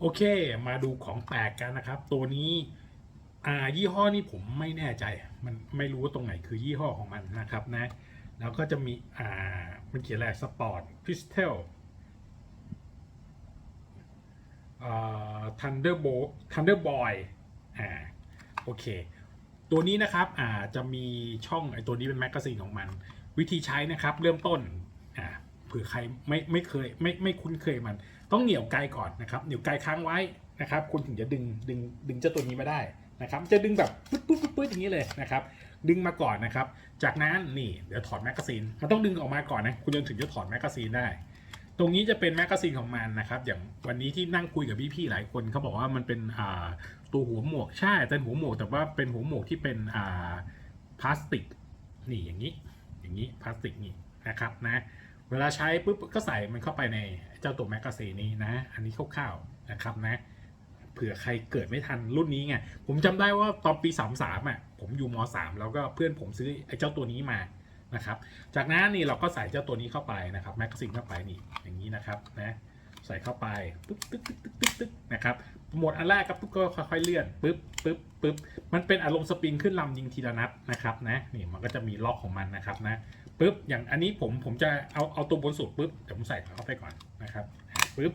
โอเค มาดูของแปลกกันนะครับ ตัวนี้อ่ายี่ห้อนี้ผมไม่แน่ใจ มันไม่รู้ว่าตรงไหนคือยี่ห้อของมันนะครับนะ แล้วก็จะมีอ่ามันเขียนอะไรสปอร์ตพิสเทลทันเดอร์โบทันเดอร์บอยอ่าโอเค ตัวนี้นะครับอ่าจะมีช่องไอตัวนี้เป็นแมกกาซีนของมัน วิธีใช้นะครับ เริ่มต้น ผื่อใครไม่ไม่เคยไม่ไม่คุ้นเคยมัน ต้องเหนี่ยวไกลก่อนนะครับเหนี่ยวไกลค้างไว้นะครับ คุณถึงจะดึงดึงดึงเจ้าตัวนี้มาได้นะครับ จะดึงแบบปึ๊ดปึ๊ดปึ๊ดปึ๊ดอย่างนี้เลยนะครับ ดึงมาก่อนนะครับ จากนั้นนี่เดี๋ยวถอดแมกกาซีนมันต้องดึงออกมาก่อนนะคุณจนถึงจะถอดแมกกาซีนได้ ตรงนี้จะเป็นแมกกาซีนของมันนะครับ อย่างวันนี้ที่นั่งคุยกับพี่ๆหลายคนเขาบอกว่ามันเป็นอ่าตัวหัวหมวกใช่เป็นหัวหมวกแต่ว่าเป็นหัวหมวกที่เป็นอ่าพลาสติกนี่อย่างนี้ อย่างนี้พลาสติกนี่นะครับนะ เวลาใช้ปุ๊บก็ใส่มันเข้าไปในเจ้าตัวแมกกาซีนนี้นะ อันนี้คร่าวๆนะครับนะ เผื่อใครเกิดไม่ทันรุ่นนี้ไง ผมจำได้ว่าตอนปี33อะ ผมอยู่ม .3 แล้วก็เพื่อนผมซื้อไอ้เจ้าตัวนี้มานะครับ จากนั้นนี่เราก็ใส่เจ้าตัวนี้เข้าไปนะครับแมกกาซีนเข้าไปนี่อย่างนี้นะครับนะใส่เข้าไปปึ๊บปึ๊บปึ๊บปึ๊บปึ๊บปึ๊บนะครับหมดอันแรกก็ปุ๊บก็ค่อยๆเลื่อนปึ๊บปึ๊บปึ๊บมันเป็นอารมณ์สปริงขึ้นลำยิงทีละนัดนะครับนะนี่มันก็จะมีล็อกของมันนะครับนะ ปุ๊บอย่างอันนี้ผมผมจะเอาเอาตัวบนสุดปุ๊บเดี๋ยวผมใส่เข้าไปก่อนนะครับปุ๊บ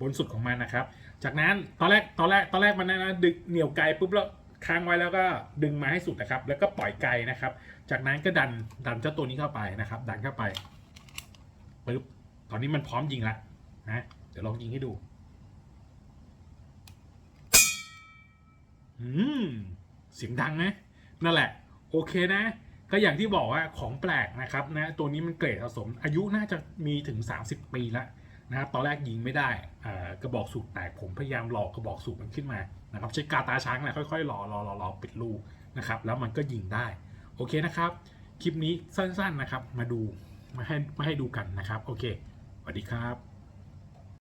บนสุดของมันนะครับ จากนั้นตอนแรกตอนแรกตอนแรกมันนะดึงเหนี่ยวไกลปุ๊บแล้วค้างไว้แล้วก็ดึงมาให้สุดนะครับ แล้วก็ปล่อยไกลนะครับ จากนั้นก็ดันดันเจ้าตัวนี้เข้าไปนะครับ ดันเข้าไปปุ๊บตอนนี้มันพร้อมยิงละนะเดี๋ยวลองยิงให้ดูอืมเสียงดังนะนั่นแหละ โอเคนะ ก็อย่างที่บอกว่าของแปลกนะครับนะตัวนี้มันเกรดสะสม อายุน่าจะมีถึง 30 ปีแล้วนะครับตอนแรกยิงไม่ได้กระบอกสูบแตกผมพยายามหลอกกระบอกสูบมันขึ้นมานะครับใช้กาตาช้างแหละค่อยๆหล่อหล่อหล่อหล่อปิดรูนะครับแล้วมันก็ยิงได้โอเคนะครับ คลิปนี้สั้นๆนะครับมาดูมาให้มาให้ดูกันนะครับ โอเคสวัสดีครับ